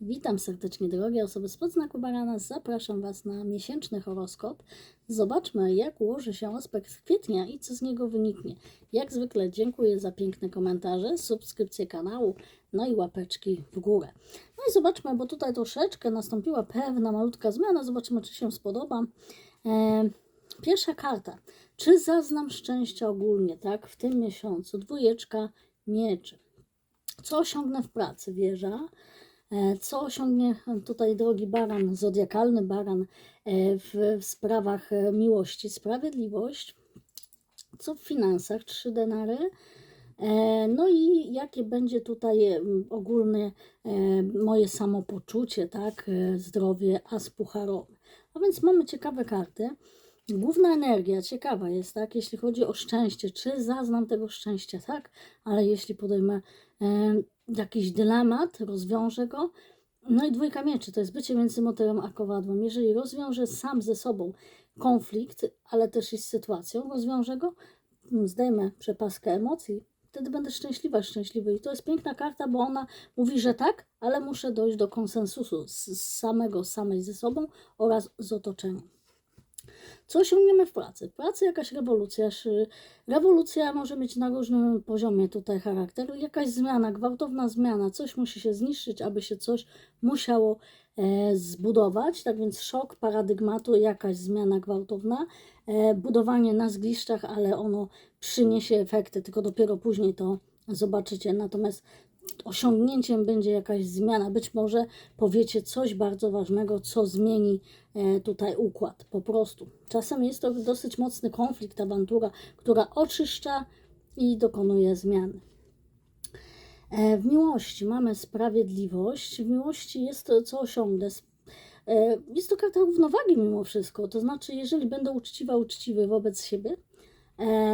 Witam serdecznie, drogie osoby spod znaku barana. Zapraszam Was na miesięczny horoskop. Zobaczmy, jak ułoży się aspekt kwietnia i co z niego wyniknie. Jak zwykle dziękuję za piękne komentarze, subskrypcję kanału, no i łapeczki w górę. No i zobaczmy, bo tutaj troszeczkę nastąpiła pewna malutka zmiana. Zobaczymy, czy się spodoba. E, pierwsza karta. Czy zaznam szczęścia ogólnie, tak, w tym miesiącu? Dwójeczka mieczy. Co osiągnę w pracy? Wieża. E, Co osiągnie tutaj drogi baran, zodiakalny baran e, w, w sprawach e, miłości, sprawiedliwość? Co w finansach? Trzy denary. E, No i jakie będzie tutaj ogólne e, moje samopoczucie, tak? E, Zdrowie, as pucharowy. A więc mamy ciekawe karty. Główna energia ciekawa jest, tak? Jeśli chodzi o szczęście, czy zaznam tego szczęścia, tak? Ale jeśli podejmę e, jakiś dylemat, rozwiążę go. No i dwójka mieczy, to jest bycie między motylem a kowadłem. Jeżeli rozwiążę sam ze sobą konflikt, ale też i z sytuacją, rozwiążę go, mm, zdejmę przepaskę emocji, wtedy będę szczęśliwa, szczęśliwy. I to jest piękna karta, bo ona mówi, że tak, ale muszę dojść do konsensusu z samego, samej ze sobą oraz z otoczeniem. Co osiągniemy w pracy? W pracy jakaś rewolucja. szy- Rewolucja może mieć na różnym poziomie tutaj charakteru. Jakaś zmiana, gwałtowna zmiana. Coś musi się zniszczyć, aby się coś musiało e, zbudować. Tak więc szok paradygmatu, jakaś zmiana gwałtowna. E, budowanie na zgliszczach, ale ono przyniesie efekty, tylko dopiero później to zobaczycie. Natomiast osiągnięciem będzie jakaś zmiana. Być może powiecie coś bardzo ważnego, co zmieni e, tutaj układ. Po prostu. Czasem jest to dosyć mocny konflikt, awantura, która oczyszcza i dokonuje zmiany. E, W miłości mamy sprawiedliwość. W miłości jest to, co osiągnę. E, Jest to karta równowagi mimo wszystko. To znaczy, jeżeli będę uczciwa, uczciwy wobec siebie,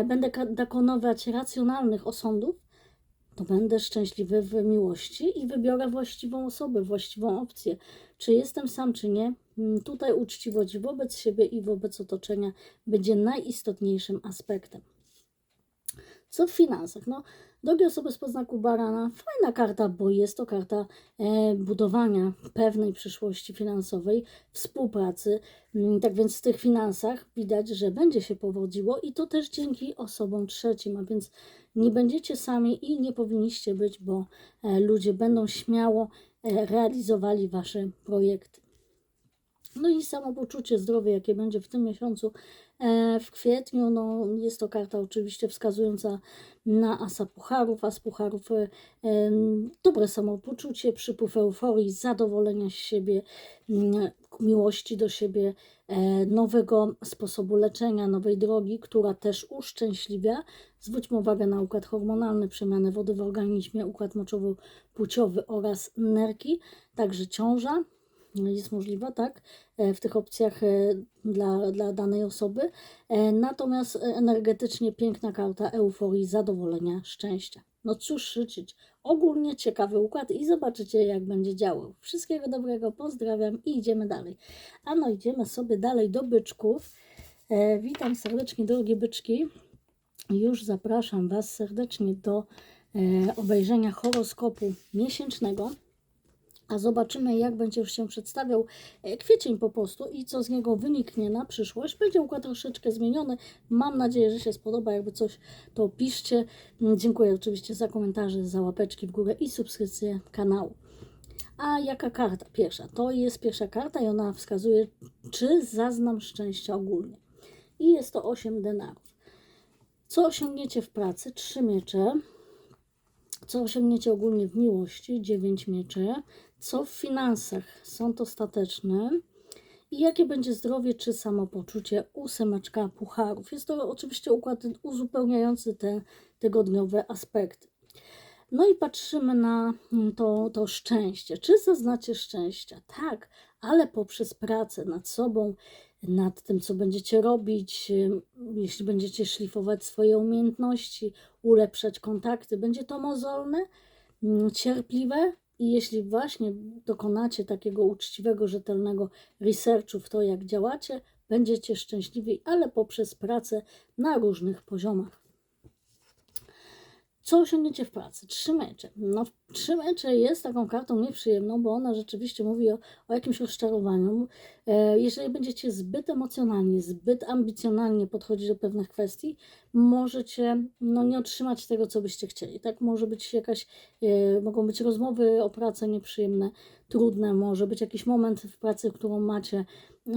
będę dokonywać racjonalnych osądów, to będę szczęśliwy w miłości i wybiorę właściwą osobę, właściwą opcję. Czy jestem sam, czy nie. Mm, Tutaj uczciwość wobec siebie i wobec otoczenia będzie najistotniejszym aspektem. Co w finansach? No, drogie osoby z poznaku barana, fajna karta, bo jest to karta e, budowania pewnej przyszłości finansowej, współpracy. Mm, Tak więc w tych finansach widać, że będzie się powodziło i to też dzięki osobom trzecim, a więc nie będziecie sami i nie powinniście być, bo e, ludzie będą śmiało e, realizowali wasze projekty. No i samopoczucie, zdrowie, jakie będzie w tym miesiącu w kwietniu. No, jest to karta oczywiście wskazująca na asa pucharów. As pucharów e, dobre samopoczucie, przypływ euforii, zadowolenia z siebie, mm, miłości do siebie, e, nowego sposobu leczenia, nowej drogi, która też uszczęśliwia. Zwróćmy uwagę na układ hormonalny, przemianę wody w organizmie, układ moczowo-płciowy oraz nerki, także ciąża jest możliwa, tak, e, w tych opcjach e, dla, dla danej osoby. E, Natomiast energetycznie piękna karta euforii, zadowolenia, szczęścia. No cóż życzyć. Ogólnie ciekawy układ i zobaczycie, jak będzie działał. Wszystkiego dobrego, pozdrawiam i idziemy dalej. A no, idziemy sobie dalej do byczków. Witam serdecznie, drogie byczki. Już zapraszam Was serdecznie do obejrzenia horoskopu miesięcznego a zobaczymy, jak będzie się przedstawiał e, kwiecień po prostu i co z niego wyniknie na przyszłość. Będzie układ troszeczkę zmieniony. Mam nadzieję, że się spodoba. Jakby coś, to piszcie. Mm, Dziękuję oczywiście za komentarze, za łapeczki w górę i subskrypcję kanału. A jaka karta? Pierwsza. To jest pierwsza karta i ona wskazuje, czy zaznam szczęścia ogólnie. I jest to 8 denarów. Co osiągniecie w pracy? Trzy miecze. Co osiągniecie ogólnie w miłości? Dziewięć mieczy. Co w finansach? Sąd ostateczny. I jakie będzie zdrowie czy samopoczucie? Ósemeczka pucharów. Jest to oczywiście układ uzupełniający te tygodniowe aspekty. No i patrzymy na mm, to, to szczęście. Czy zaznacie szczęścia? Tak, ale poprzez pracę nad sobą, nad tym, co będziecie robić, jeśli będziecie szlifować swoje umiejętności, ulepszać kontakty, będzie to mozolne, mm, cierpliwe. I jeśli właśnie dokonacie takiego uczciwego, rzetelnego researchu w to, jak działacie, będziecie szczęśliwi, ale poprzez pracę na różnych poziomach. Co osiągniecie w pracy? Trzy mecze. No, trzy mecze jest taką kartą nieprzyjemną, bo ona rzeczywiście mówi o, o jakimś rozczarowaniu. E, jeżeli będziecie zbyt emocjonalni, zbyt ambicjonalnie podchodzić do pewnych kwestii, możecie no, nie otrzymać tego, co byście chcieli. Tak może być jakaś, e, mogą być rozmowy o pracę nieprzyjemne, trudne, może być jakiś moment w pracy, którą macie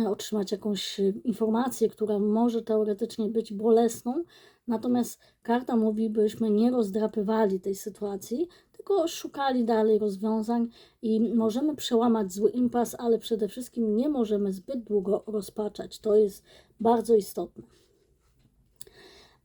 otrzymać jakąś e, informację, która może teoretycznie być bolesną, Natomiast karta mówi, byśmy nie rozdrapywali tej sytuacji, tylko szukali dalej rozwiązań i możemy przełamać zły impas, ale przede wszystkim nie możemy zbyt długo rozpaczać. To jest bardzo istotne.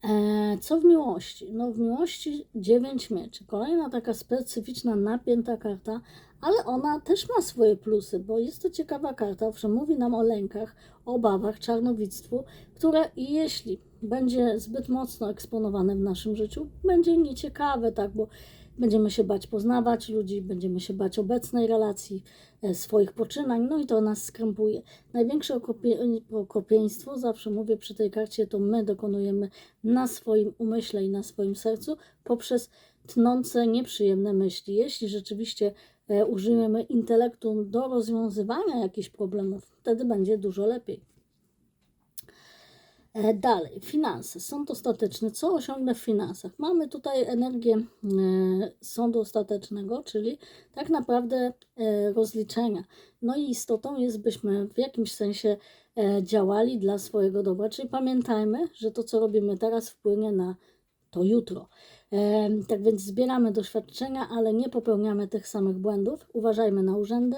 E, Co w miłości? No w miłości 9 mieczy. Kolejna taka specyficzna, napięta karta, ale ona też ma swoje plusy, bo jest to ciekawa karta, owszem, mówi nam o lękach, obawach, czarnowictwu, które jeśli będzie zbyt mocno eksponowane w naszym życiu, będzie nieciekawe, tak, bo będziemy się bać poznawać ludzi, będziemy się bać obecnej relacji, e, swoich poczynań, no i to nas skrępuje. Największe okropieństwo, zawsze mówię przy tej karcie, to my dokonujemy na swoim umyśle i na swoim sercu poprzez tnące, nieprzyjemne myśli. Jeśli rzeczywiście e, użyjemy intelektu do rozwiązywania jakichś problemów, wtedy będzie dużo lepiej. E, Dalej, finanse. Sąd ostateczny. Co osiągnę w finansach? Mamy tutaj energię e, sądu ostatecznego, czyli tak naprawdę e, rozliczenia. No i istotą jest, byśmy w jakimś sensie działali dla swojego dobra. Czyli pamiętajmy, że to, co robimy teraz, wpłynie na to jutro. Tak więc zbieramy doświadczenia, ale nie popełniamy tych samych błędów. Uważajmy na urzędy,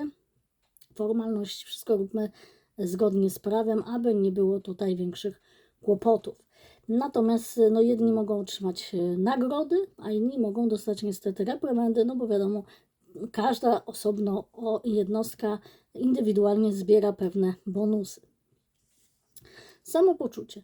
formalności, wszystko róbmy zgodnie z prawem, aby nie było tutaj większych kłopotów. Natomiast no, jedni mogą otrzymać e, nagrody, a inni mogą dostać niestety reprymendy, no bo wiadomo, każda osobno jednostka indywidualnie zbiera pewne bonusy. Samopoczucie.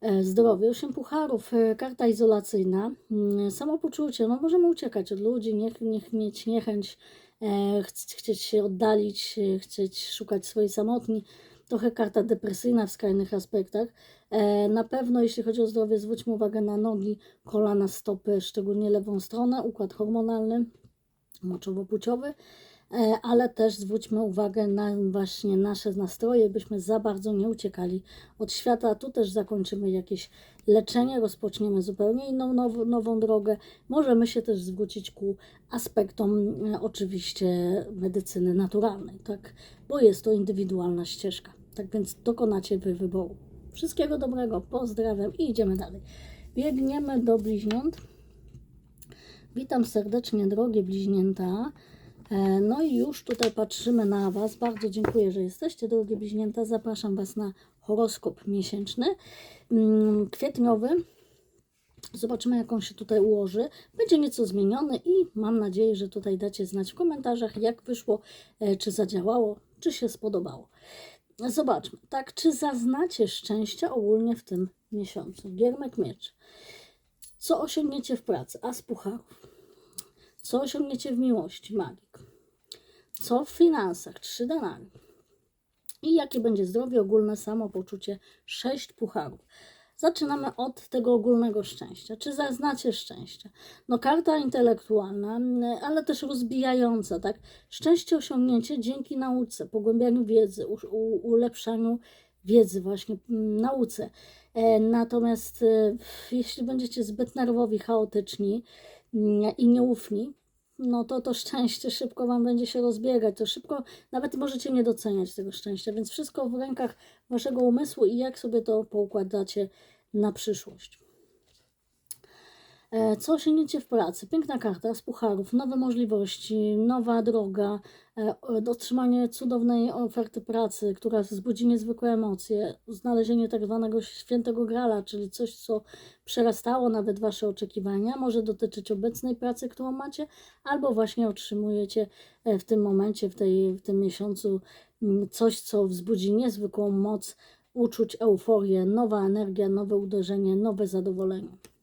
E, Zdrowie, 8 pucharów, e, karta izolacyjna, Mm, samopoczucie, no możemy uciekać od ludzi, nie, nie, mieć niechęć, e, ch- chcieć się oddalić, e, chcieć szukać swojej samotni, trochę karta depresyjna w skrajnych aspektach. E, Na pewno jeśli chodzi o zdrowie, zwróćmy uwagę na nogi, kolana, stopy, szczególnie lewą stronę, układ hormonalny, moczowo-płciowy, ale też zwróćmy uwagę na właśnie nasze nastroje, byśmy za bardzo nie uciekali od świata. Tu też zakończymy jakieś leczenie, rozpoczniemy zupełnie inną now, nową drogę. Możemy się też zwrócić ku aspektom e, oczywiście medycyny naturalnej, tak, bo jest to indywidualna ścieżka. Tak więc dokonacie wy wyboru. Wszystkiego dobrego, pozdrawiam i idziemy dalej. Biegniemy do bliźniąt. Witam serdecznie, drogie bliźnięta. E, No i już tutaj patrzymy na Was. Bardzo dziękuję, że jesteście, drogie bliźnięta. Zapraszam Was na horoskop miesięczny, mm, kwietniowy. Zobaczymy, jak on się tutaj ułoży. Będzie nieco zmieniony i mam nadzieję, że tutaj dacie znać w komentarzach, jak wyszło, e, czy zadziałało, czy się spodobało. Zobaczmy, tak, czy zaznacie szczęścia ogólnie w tym miesiącu? Giermek miecz. Co osiągniecie w pracy? As pucharów. Co osiągniecie w miłości? Magik. Co w finansach? Trzy denary. I jakie będzie zdrowie, ogólne samopoczucie? Sześć pucharów. Zaczynamy od tego ogólnego szczęścia. Czy zaznacie szczęście? No karta intelektualna, mm, ale też rozbijająca, tak? Szczęście osiągnięcie dzięki nauce, pogłębianiu wiedzy, ulepszaniu wiedzy właśnie, mm, nauce. E, Natomiast e, jeśli będziecie zbyt nerwowi, chaotyczni i nieufni, no to to szczęście szybko Wam będzie się rozbiegać, to szybko, nawet możecie nie doceniać tego szczęścia, więc wszystko w rękach Waszego umysłu i jak sobie to poukładacie na przyszłość. E, Co osiągniecie w pracy? Piękna karta z pucharów, nowe możliwości, nowa droga, e, otrzymanie cudownej oferty pracy, która wzbudzi niezwykłe emocje, znalezienie tak zwanego świętego grala, czyli coś, co przerastało nawet Wasze oczekiwania, może dotyczyć obecnej pracy, którą macie, albo właśnie otrzymujecie e, w tym momencie, w, tej, w tym miesiącu mm, coś, co wzbudzi niezwykłą moc uczuć, euforię, nowa energia, nowe uderzenie, nowe zadowolenie.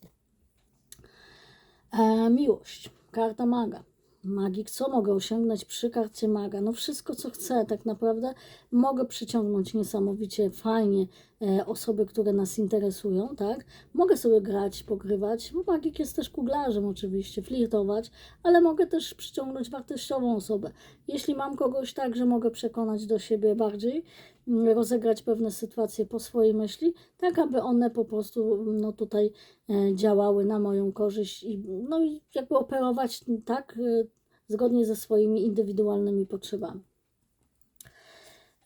E, miłość, karta maga. magik, co mogę osiągnąć przy karcie maga? No wszystko, co chcę, tak naprawdę mogę przyciągnąć niesamowicie fajnie osoby, które nas interesują, tak? Mogę sobie grać, pogrywać, bo magik jest też kuglarzem oczywiście, flirtować, ale mogę też przyciągnąć wartościową osobę. Jeśli mam kogoś tak, że mogę przekonać do siebie bardziej, mm, rozegrać pewne sytuacje po swojej myśli, tak aby one po prostu no tutaj e, działały na moją korzyść i no i jakby operować tak e, zgodnie ze swoimi indywidualnymi potrzebami.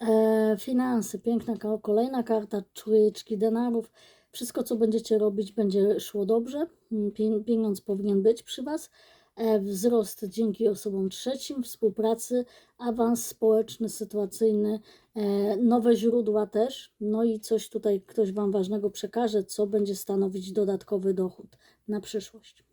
E, finanse, piękna kolejna karta, trójeczki denarów. Wszystko, co będziecie robić, będzie szło dobrze. Mm, Pie- Pieniądz powinien być przy Was. E, wzrost dzięki osobom trzecim, współpracy, awans społeczny, sytuacyjny, e, nowe źródła też. No i coś tutaj ktoś Wam ważnego przekaże, co będzie stanowić dodatkowy dochód na przyszłość.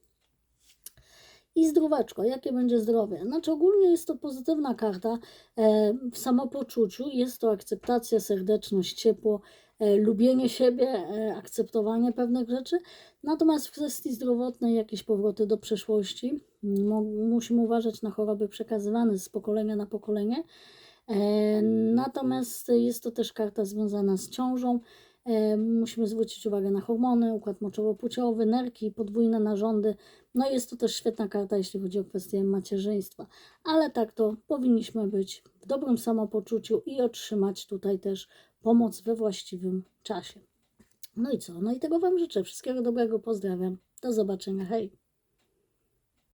I zdróweczko, jakie będzie zdrowie? Znaczy ogólnie jest to pozytywna karta e, w samopoczuciu, jest to akceptacja, serdeczność, ciepło, e, lubienie siebie, e, akceptowanie pewnych rzeczy. Natomiast w kwestii zdrowotnej jakieś powroty do przeszłości, musimy uważać na choroby przekazywane z pokolenia na pokolenie. Natomiast jest to też karta związana z ciążą. Musimy zwrócić uwagę na hormony, układ moczowo-płciowy, nerki, podwójne narządy. No jest to też świetna karta, jeśli chodzi o kwestię macierzyństwa. Ale tak to powinniśmy być w dobrym samopoczuciu i otrzymać tutaj też pomoc we właściwym czasie. No i co? No i tego Wam życzę. Wszystkiego dobrego, pozdrawiam. Do zobaczenia. Hej!